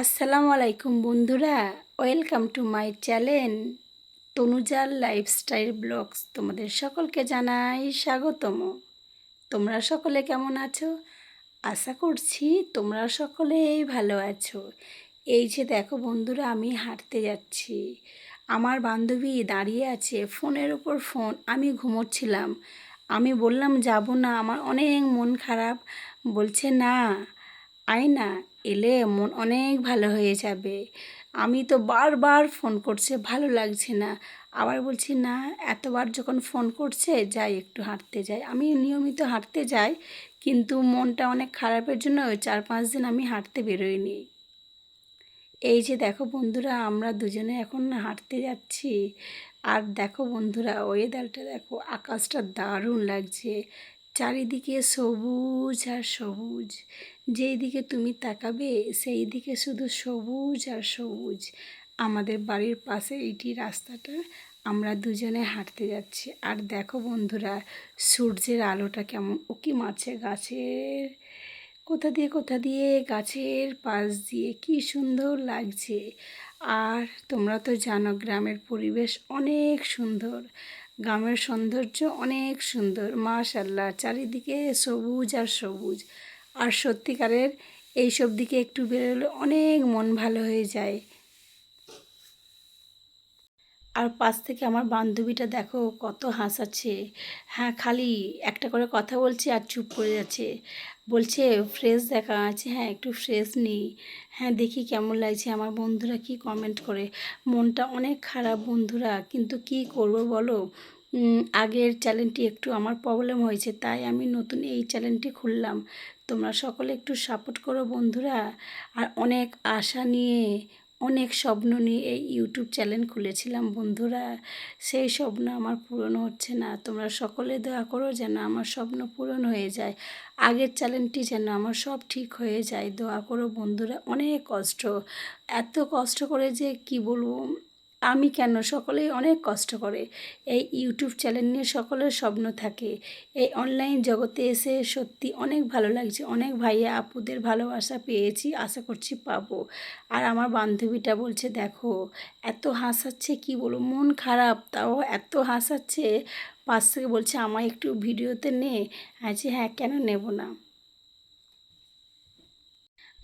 আসসালামু আলাইকুম বন্ধুরা, ওয়েলকাম টু মাই চ্যানেল তনুজার লাইফস্টাইল ব্লগস। তোমাদের সকলকে জানাই স্বাগতম। তোমরা সকলে কেমন আছো? আশা করছি তোমরা সকলেই ভালো আছো। এই যে দেখো বন্ধুরা, আমি হাঁটতে যাচ্ছি। আমার বান্ধবী দাঁড়িয়ে আছে ফোনের ওপর ফোন। আমি ঘুমোচ্ছিলাম। আমি বললাম, যাব না। আমার অনেক মন খারাপ। বলছে, না, আয় না। এলে মন অনেক ভালো হয়ে যাবে। আমি তো বারবার ফোন করছে, ভালো লাগছে না। আবার বলছি, না, এতবার যখন ফোন করছে, যাই একটু হাঁটতে যাই। আমি নিয়মিত হাঁটতে যাই, কিন্তু মনটা অনেক খারাপের জন্য ওই চার পাঁচ দিন আমি হাঁটতে বেরোইনি। এই যে দেখো বন্ধুরা, আমরা দুজনে এখন হাঁটতে যাচ্ছি। আর দেখো বন্ধুরা ওয়েদারটা দেখো, আকাশটা দারুণ লাগছে। চারিদিকে সবুজ আর সবুজ। যেই দিকে তুমি তাকাবে, সেই দিকে শুধু সবুজ আর সবুজ। আমাদের বাড়ির পাশে এইটি রাস্তাটা। আমরা দুজনে হাঁটতে যাচ্ছি। আর দেখো বন্ধুরা, সূর্যের আলোটা কেমন। উকি মারছে গাছের, কোথা দিয়ে কোথা দিয়ে গাছের পাশ দিয়ে কি সুন্দর লাগছে। আর তোমরা তো জানো, গ্রামের পরিবেশ অনেক সুন্দর। গ্রামের সৌন্দর্য অনেক সুন্দর মাশাল্লাহ চারিদিকে সবুজ আর সবুজ। আর সত্যিকারের এইসব দিকে একটু বেরোলে অনেক মন ভালো হয়ে যায়। আর পাশ থেকে আমার বান্ধবীটা দেখো কত হাসাচ্ছে। হ্যাঁ খালি একটা করে কথা বলছে আর চুপ করে যাচ্ছে। বলছে ফ্রেশ দেখা আছে হ্যাঁ একটু ফ্রেশ নেই। হ্যাঁ দেখি কেমন লাগছে। আমার বন্ধুরা কি কমেন্ট করে? মনটা অনেক খারাপ বন্ধুরা, কিন্তু কি করব বলো? আগের চ্যানেলটি একটু আমার প্রবলেম হয়েছে, তাই আমি নতুন এই চ্যানেলটি খুললাম। তোমরা সকলে একটু সাপোর্ট করো বন্ধুরা। আর অনেক আশা নিয়ে অনেক স্বপ্ন নিয়ে এই ইউটিউব চ্যানেল খুলেছিলাম। বন্ধুরা, সেই স্বপ্ন আমার পূরণ হচ্ছে না। তোমরা সকলে দয়া করো যেন আমার স্বপ্ন পূরণ হয়ে যায়। আগের চ্যানেলটি যেন আমার সব ঠিক হয়ে যায়। দোয়া করো বন্ধুরা, অনেক কষ্ট। এত কষ্ট করে যে কি বলব? আমি কেন? সকলেই অনেক কষ্ট করে। এই ইউটিউব চ্যানেল নিয়ে সকলের স্বপ্ন থাকে। এই অনলাইন জগতে এসে সত্যি অনেক ভালো লাগছে। অনেক ভাইয়া আপুদের ভালোবাসা পেয়েছি, আশা করছি পাবো। আর আমার বান্ধবীটা বলছে, দেখো, এত হাসাচ্ছে কি বলব? মন খারাপ, তাও এত হাসাচ্ছে। পাশ থেকে বলছে, আমায় একটু ভিডিওতে নে। আছে হ্যাঁ কেন নেব না?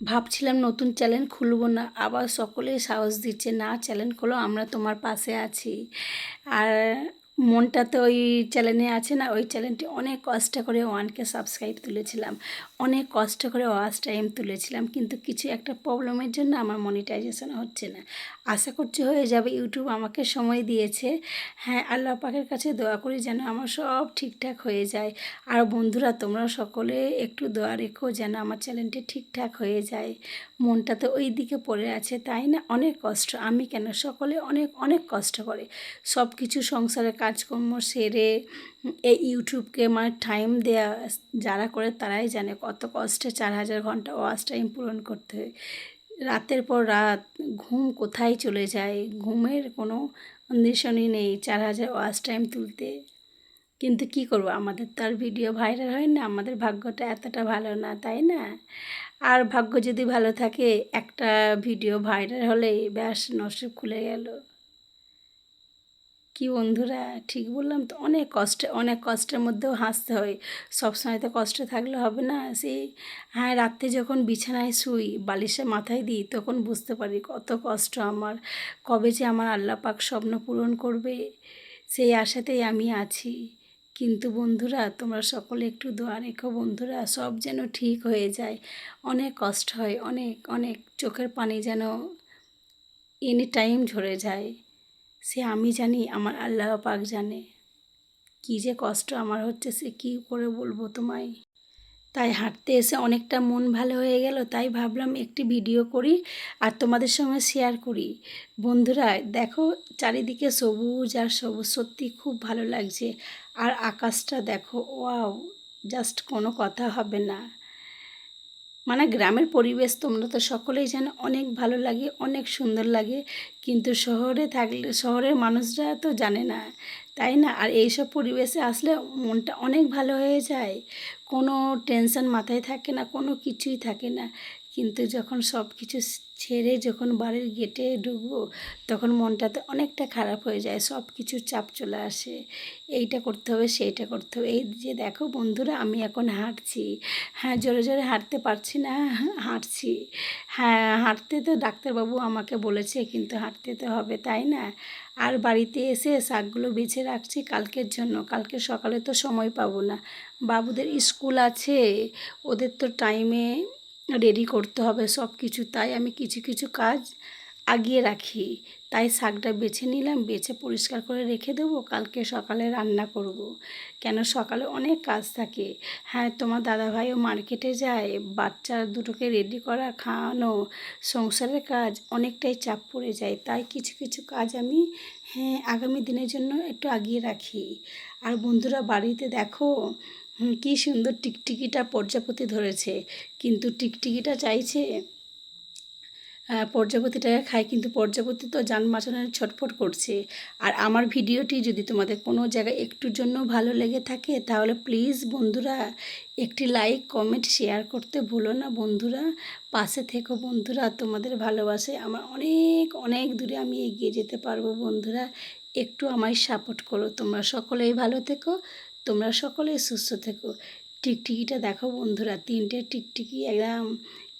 ভাবছিলাম নতুন চ্যানেল খুলবো না, আবার সকলেই সাহস দিচ্ছে, না, চ্যানেল খোলো, আমরা তোমার পাশে আছি। আর মনটা তো ওই চ্যানেলে আছে না, ওই চ্যানেলটি অনেক কষ্ট করে ওয়ানকে সাবস্ক্রাইব তুলেছিলাম, অনেক কষ্ট করে ওয়াশ টাইম তুলেছিলাম, কিন্তু কিছু একটা প্রবলেমের জন্য আমার মনিটাইজেশন হচ্ছে না। আশা করছি হয়ে যাবে। ইউটিউব আমাকে সময় দিয়েছে। হ্যাঁ আল্লাহ পাকের কাছে দোয়া করি যেন আমার সব ঠিকঠাক হয়ে যায়। আর বন্ধুরা তোমরা সকলে একটু দোয়া রেখো যেন আমার চ্যানেলটি ঠিকঠাক হয়ে যায়। মনটা তো ওই দিকে পড়ে আছে, তাই না? অনেক কষ্ট। আমি কেন? সকলে অনেক অনেক কষ্ট করে। সব কিছু সংসারে কাজকর্ম সেরে এই ইউটিউবকে মানে টাইম দেয়া, যারা করে তারাই জানে কত কষ্টে চার হাজার ঘণ্টা ওয়াচ টাইম পূরণ করতে হয়। রাতের পর রাত, ঘুম কোথায় চলে যায়, ঘুমের কোনো অন্বেষণই নেই চার হাজার ওয়াচ টাইম তুলতে। কিন্তু কি করব, আমাদের তো আর ভিডিও ভাইরাল হয় না, আমাদের ভাগ্যটা এতটা ভালো না, তাই না? আর ভাগ্য যদি ভালো থাকে, একটা ভিডিও ভাইরাল হলে ব্যাস নসিব খুলে গেল। কি বন্ধুরা? ঠিক বললাম তো, অনেক কষ্টে, অনেক কষ্টের মধ্যেও হাসতে হয়। সবসময় তো কষ্ট থাকলে হবে না সেই হ্যাঁ রাত্রে যখন বিছানায় শুই বালিশে মাথায় দিই, তখন বুঝতে পারি কত কষ্ট আমার। কবে যে আমার আল্লাহ পাক স্বপ্ন পূরণ করবে, সেই আশাতেই আমি আছি। কিন্তু বন্ধুরা, তোমরা সকলে একটু দোয়া রেখো বন্ধুরা, সব যেন ঠিক হয়ে যায়। অনেক কষ্ট হয়, অনেক অনেক চোখের পানি যেন এনি টাইম ঝরে যায়। সে আমি জানি, আমার আল্লাহ পাক জানে। কী যে কষ্ট আমার হচ্ছে, সে কী করে বলব তোমায়? তাই হাঁটতে এসে অনেকটা মন ভালো হয়ে গেল, তাই ভাবলাম একটি ভিডিও করি আর তোমাদের সঙ্গে শেয়ার করি। বন্ধুরা, দেখো চারিদিকে সবুজ আর সবুজ, সত্যি খুব ভালো লাগছে। আর আকাশটা দেখো, ওয়াও, জাস্ট কোনো কথা হবে না। মানে গ্রামের পরিবেশ তোমরা তো সকলেই জানো, অনেক ভালো লাগে, অনেক সুন্দর লাগে। কিন্তু শহরে থাকলে, শহরের মানুষরা তো জানে না, তাই না? আর এইসব পরিবেশে আসলে মনটা অনেক ভালো হয়ে যায়। কোনো টেনশন মাথায় থাকে না, কোনো কিছুই থাকে না। কিন্তু যখন সব কিছু ছেড়ে যখন বাড়ির গেটে ঢুকবো, তখন মনটাতে অনেকটা খারাপ হয়ে যায় সব কিছুর চাপ চলে আসে। এইটা করতে হবে, সেইটা করতে হবে। এই যে দেখো বন্ধুরা, আমি এখন হাঁটছি। হ্যাঁ জোরে জোরে হাঁটতে পারছি না হাঁটছি। হ্যাঁ হাঁটতে তো ডাক্তারবাবু আমাকে বলেছে, কিন্তু হাঁটতে তো হবে, তাই না? আর বাড়িতে এসে শাকগুলো বেছে রাখছি কালকের জন্য। কালকে সকালে তো সময় পাবো না। বাবুদের স্কুল আছে, ওদের তো টাইমে রেডি করতে হবে সব কিছু তাই আমি কিছু কিছু কাজ আগিয়ে রাখি। তাই শাকটা বেছে নিলাম, বেছে পরিষ্কার করে রেখে দেবো, কালকে সকালে রান্না করব। কেন সকালে অনেক কাজ থাকে। হ্যাঁ তোমার দাদাভাইও মার্কেটে যায়, বাচ্চা দুটোকে রেডি করা, খাওয়ানো, সংসারের কাজ অনেকটাই চাপ পড়ে যায়। তাই কিছু কিছু কাজ আমি হ্যাঁ আগামী দিনের জন্য একটু আগিয়ে রাখি। আর বন্ধুরা, বাড়িতে দেখো কি সুন্দর টিকটিকিটা প্রজাপতি ধরেছে। কিন্তু টিকটিকিটা চাইছে? আহ, প্রজাপতিটাকে খায় কিন্তু প্রজাপতি তো যান ছটফট করছে। আর আমার ভিডিওটি যদি তোমাদের কোনো জায়গায় একটুর জন্য ভালো লেগে থাকে তাহলে প্লিজ বন্ধুরা একটি লাইক কমেন্ট শেয়ার করতে ভুলো না বন্ধুরা। পাশে থেকো বন্ধুরা তোমাদের ভালোবাসে। আমার অনেক অনেক দূরে আমি এগিয়ে যেতে পারব বন্ধুরা। একটু আমায় সাপোর্ট করো। তোমরা সকলেই ভালো থেকো। তোমরা সকলে সুস্থ থেকো। টিকটিকিটা দেখো বন্ধুরা, তিনটে টিকটিকি একদম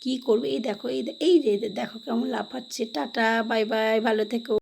কী করবে? এই দেখো, এই এই যে, দেখো কেমন লাফাচ্ছে। টাটা, বাই বাই, ভালো থেকো।